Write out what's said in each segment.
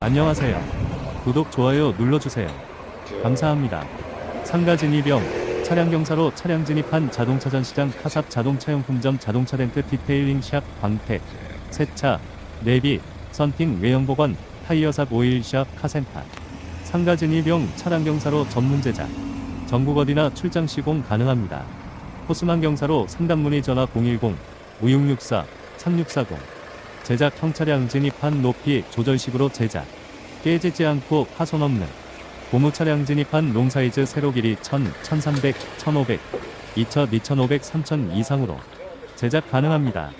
안녕하세요. 구독, 좋아요 눌러주세요. 감사합니다. 상가 진입형 차량 경사로 차량 진입한 자동차 전시장 카삽 자동차용품점 자동차 렌트 디테일링 샵 광택 세차 내비 선팅 외형보건 타이어삽 오일 샵 카센터 상가 진입용 차량 경사로 전문 제작 전국 어디나 출장 시공 가능합니다. 호스만 경사로 상담 문의 전화 010 5664 3640 제작 형 차량 진입한 높이 조절식으로 제작 깨지지 않고 파손 없는 고무 차량 진입한 롱 사이즈 세로 길이 1000, 1300, 1500, 2000, 2500, 3000 이상으로 제작 가능합니다.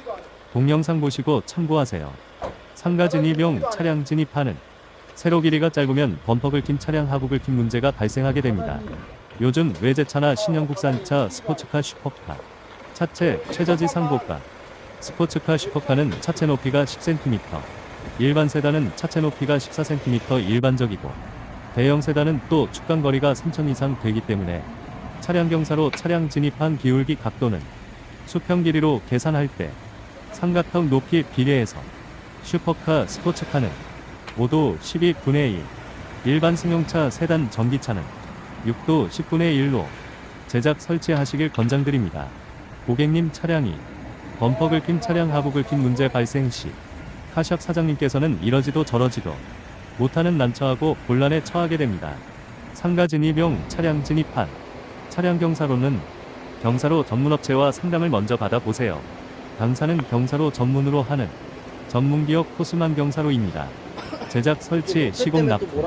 동영상 보시고 참고하세요. 상가 진입용 차량 진입하는 세로 길이가 짧으면 범퍼 긁힌 차량 하부 긁힌 문제가 발생하게 됩니다. 요즘 외제차나 신형 국산차 스포츠카 슈퍼카 차체 최저지 상고가 스포츠카 슈퍼카는 차체 높이가 10cm 일반 세단은 차체 높이가 14cm 일반적이고 대형 세단은 또 축간 거리가 3000 이상 되기 때문에 차량 경사로 차량 진입한 기울기 각도는 수평 길이로 계산할 때 삼각형 높이 비례해서 슈퍼카 스포츠카는 5도 12분의 1 일반 승용차 세단 전기차는 6도 10분의 1로 제작 설치하시길 권장드립니다. 고객님 차량이 범퍼 긁힌 차량 하부 긁힌 문제 발생 시 카샵 사장님께서는 이러지도 저러지도 못하는 난처하고 곤란에 처하게 됩니다. 상가 진입용 차량 진입한 차량 경사로는 경사로 전문업체와 상담을 먼저 받아보세요. 당사는 경사로 전문으로 하는 전문기업 코스만 경사로입니다. 제작 설치 시공 납품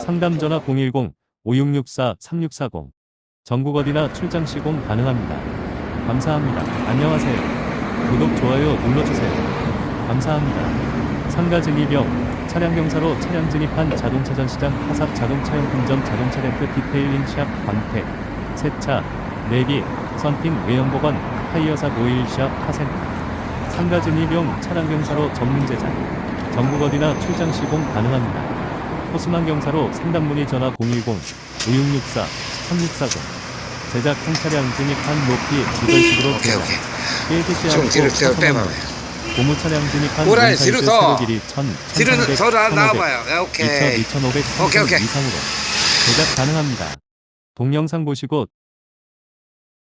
상담 전화 010 5664 3640 전국 어디나 출장 시공 가능합니다. 감사합니다. 안녕하세요. 구독 좋아요 눌러주세요. 감사합니다. 상가 진입형 차량 경사로 차량 진입한 자동차 전시장 하삽 자동차용품점 자동차 렌트 디테일링 샵 광택 세차 내비 선팅 외형보건 타이어삽 오일샵 카센터 상가 진입용 차량 경사로 전문 제작 전국 어디나 출장 시공 가능합니다. 호스만 경사로 상담 문의 전화 010 5664 3640 제작 형 차량 진입한 높이 조절식으로 오케이 제작 오케이 깨지지 좀 뒤로 빼봐요 고무 차량 진입한 오라이, 롱사이즈 뒤로 더. 세로 길이 1000, 뒤로 1300, 더 나- 1500, 나와봐요 2000, 오케이 2500, 오케이, 3000 오케이. 이상으로 제작 가능합니다. 동영상 보시고